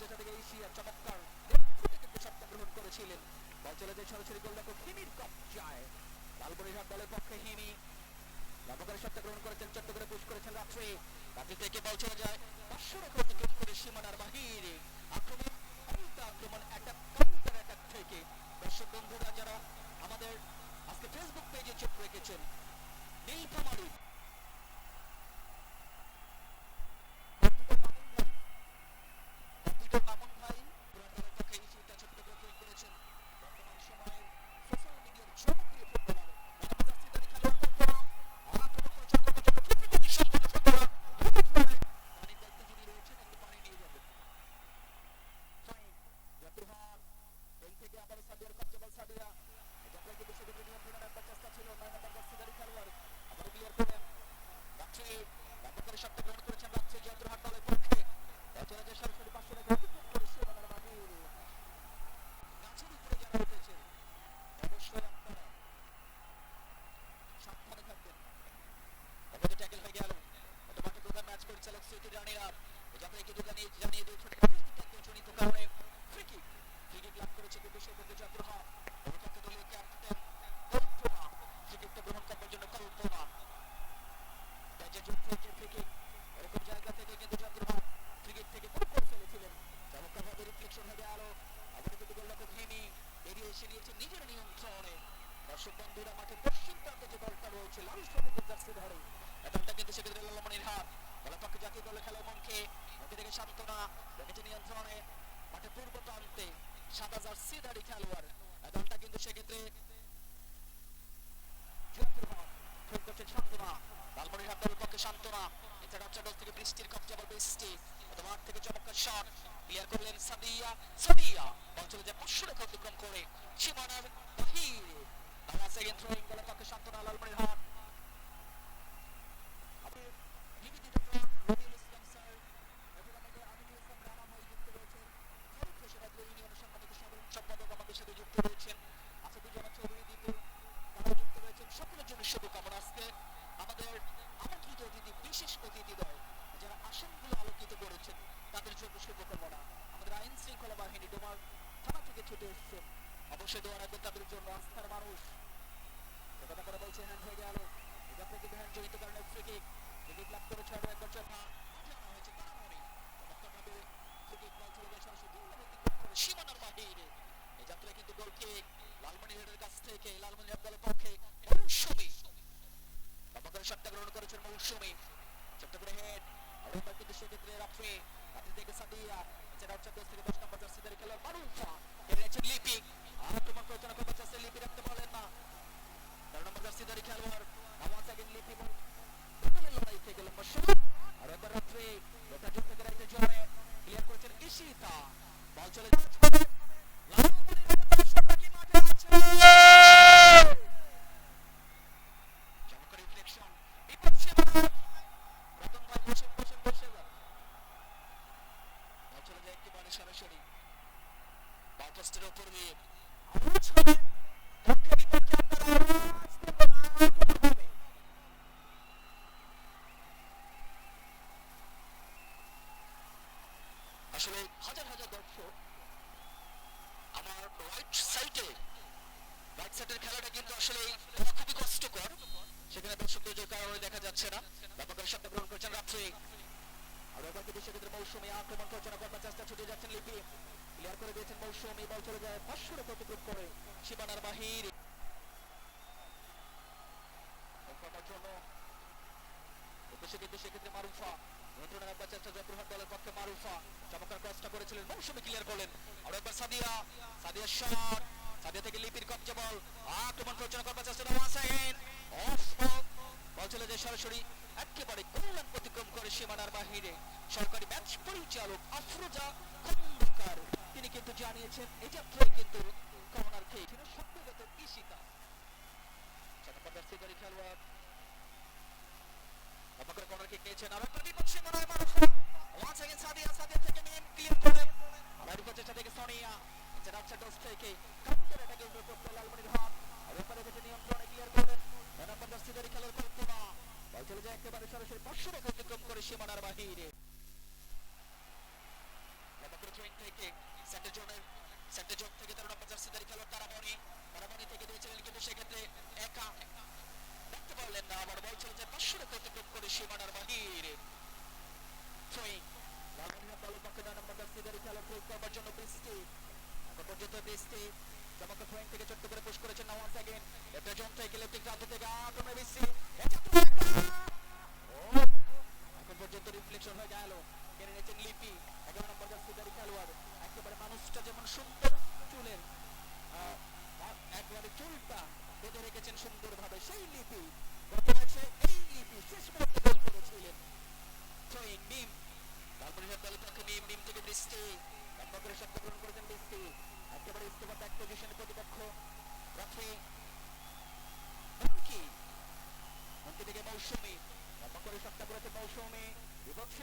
যেটা থেকে এশিয়া চমৎকার সত্তা গ্রহণ করেছিলেন। বল চলে যায় সরাসরি গোলরক্ষক হিমির কবজায়। লালবনিরহাট দলের পক্ষে হিমি লাভকারী সত্তা গ্রহণ করেছেন, চট্টগ্রামে পুশ করেছেন রাত্রে। রাত্রি থেকে বল চলে যায় পাঁচশো অতিক্রম করে সীমানার বাহিরে। আক্রমণ অন্ত আক্রমণ অ্যাটাক কাউন্টার অ্যাটাক থেকে। দর্শক বন্ধুরা, যারা আমাদের আজকে ফেসবুক পেজে চোখ রেখেছেন আবার সাদিয়ার কবজা বল সাদিয়া এটা নম্বর করেন রাত্রি ব্যাপকভাবে শব্দ গ্রহণ করেছেন রাত্রি টাকা করে সীমানার বাহিরে গাছের জানিয়ে জানিয়ে দিয়েছেন জনিত কারণে ফ্রি কিক ফ্রি কিক লাভ করেছে কিন্তু সেক্ষেত্রে চন্দ্রহাট অবকান্ত দলীয় ক্যাপ্টেন কল্পনা ফ্রি কিকটা গ্রহণ করার জন্য কল্পনা যে যুদ্ধ যে ফ্রি কিক এরকম জায়গা থেকে কিন্তু চন্দ্রহাট ফ্রি কিক থেকে খুব করে ফেলেছিলেন চমৎকারভাবে রিফ্লেকশন হয়ে গেল আবার কিন্তু গোলরক্ষক হিমি বেরিয়ে এসে নিয়েছে নিজের নিয়ন্ত্রণে দর্শক বন্ধুরা, মাঠে পশ্চিম প্রান্তে যে দলটা রয়েছে লাল সবুজ জার্সি ধরে। এতটা কিন্তু সেক্ষেত্রে লালমনির হাত বলা পক্ষে জাতীয় দলে খেলা মনকে মনকে থেকে সান্ত্বনা রেখেছে নিয়ন্ত্রণে। মাঠে পূর্ব প্রান্তে সাদা জার্সি ধারী খেলোয়াড়। এতটা কিন্তু সেক্ষেত্রে করছেন সান্ত্বনা লালমনির হাত দলের পক্ষে সান্ত্বনা এছাড়া চটক থেকে বৃষ্টির কবজা বা বৃষ্টি। মাঠ থেকে চমৎকার শট ক্লিয়ার করলেন সাদিয়া। সাদিয়া বল চলে যায় পাঁচশো রেখা অতিক্রম করে। সীমানার বাহিরে। সেকেন্ড থ্রোয়িং দলের পক্ষে সান্ত্বনা লালমনির হাট ছুটে এসছেন অবশ্যই দোয়া রাখবেন তাদের জন্য, আস্থার মানুষ। কথা করে বলছেন হ্যান্ড হয়ে গেল। এটা থেকে হ্যান্ড জড়িত কারণে ফ্রি কিক ফ্রি কিক লাভ করেছে আরও একবার আনা হয়েছে কারামণি চমৎকারভাবে ফ্রি কিক বল চলে যায় সরাসরি গোল করে সীমানার বাহিরে। এই যাত্রায় কিন্তু গোল কিক লালমনিরহাটের কাছ থেকে লালমনিরহাট দলের পক্ষে মৌসুমী। বাবাকার শটটা গ্রহণ করেছেন মৌসুমী। ছোট্ট করে হেড আর কিন্তু সেক্ষেত্রে রাত্রে, রাত্রি থেকে সাদিয়া এছাড়া হচ্ছে দশ থেকে দশ নম্বর জার্সিদের খেলোয়াড় মারুফা হেরেছেন লিপি। আর তোমার প্রচনা করতে চাচ্ছে লিপি রাখতে পারলেন না। তেরো নম্বর জার্সিদারি খেলোয়াড় সেকেন্ড লিপি আসলে খেলা খুবই কষ্টকর। সেখানে দর্শকদের যে কারণে দেখা যাচ্ছে না। ব্যাপকের শব্দ গ্রহণ করছেন রাত্রি। আর কিন্তু সেক্ষেত্রে মৌসুমী আক্রমণ করছেন করবার চেষ্টা ছুটে যাচ্ছেন লিপি। ক্লিয়ার করে দিয়েছেন মৌসুমী বল চলে যায় পাঁচশো রেখা অতিক্রম করে সীমানার বাহির। কিন্তু সেক্ষেত্রে মারুফা। নিয়ন্ত্রণে রাখবার চেষ্টা জয়পুরহাট দলের পক্ষে মারুফা। চমৎকার ক্রসটা করেছিলেন, মৌসুমী ক্লিয়ার করলেন। আর একবার সাদিয়া সাদিয়া শট সাদিয়া থেকে লিপির কবজা বল। আক্রমণ পরিচালনা করবার চেষ্টা ওয়ান সেকেন্ড অফ বল চলে যায় সরাসরি। একেবারে কল্যাণ অতিক্রম করে সীমানার বাহিরে। সরকারি ম্যাচ পরিচালক আফরোজা খন্দকার। তিনি কিন্তু জানিয়েছেন, এই যাত্রায় কিন্তু কর্নার খেয়ে ছিল সত্যগত ইশিতা চট্টগ্রাম খেলোয়াড়। কর্নার কিক নিয়েছেন। আর বিপদ সীমানায় মারুফা ওয়ান সেকেন্ড সাদিয়া সাদিয়া থেকে মিম ক্লিয়ার থেকে এছাড়া ডোস থেকে। কাউন্টার অ্যাটাকে উপর করতে লালমনির হাত আর ওপারে নিয়ন্ত্রণে ক্লিয়ার করলেন নম্বর জার্সিদারি খেলার কল্পনা। বল চলে যায় একেবারে সরাসরি পাঁচশো রেখা অতিক্রম করে সীমানার বাহিরে। অবাকের জয়েন্ট থেকে সেন্টার জোনের সেন্টার থেকে তেরো নম্বর জার্সিদারি খেলোয়াড় তারামণি থেকে দিয়েছিলেন কিন্তু সেক্ষেত্রে একা। দেখতে পারলেন না, আবার বল চলেছে পাঁচশো রেখে অতিক্রম করে সীমানার বাহির থ্রোয়িং লালমনিরহাট দলের পক্ষে নয় নম্বর জার্সিদারি খেলোয়াড় প্রয়োগ করবার জন্য বৃষ্টি বৃষ্টি চমৎকার থ্রোয়িং থেকে ছোট্ট করে পুশ করেছেন না ওয়ান্স অ্যাগেন এটা জোন থেকে লেফটিক প্রান্ত থেকে আক্রমণে! ও! এখন পর্যন্ত রিফ্লেকশন হয়ে গেল। কেড়ে নিয়েছেন লিপি। এগারো নম্বর জার্সিদারি খেলোয়াড়। একেবারে মানুষটা যেমন সুন্দর চুলের একেবারে চুলটা বেঁধে রেখেছেন সুন্দরভাবে, সেই লিপি। গত ম্যাচে এই লিপি শেষ মুহূর্তে গোল করেছিলেন। থ্রোয়িং মিম তারপরে দলের পক্ষে মিম মিম থেকে বৃষ্টি। করে শব্দ গ্রহণ করেছেন বৃষ্টি একেবারে ইস্তফা ব্যাক পজিশনে প্রতিপক্ষ রাখে। মন্ত্রী থেকে মৌসুমী। করে শব্দ করেছে মৌসুমি। বিপক্ষে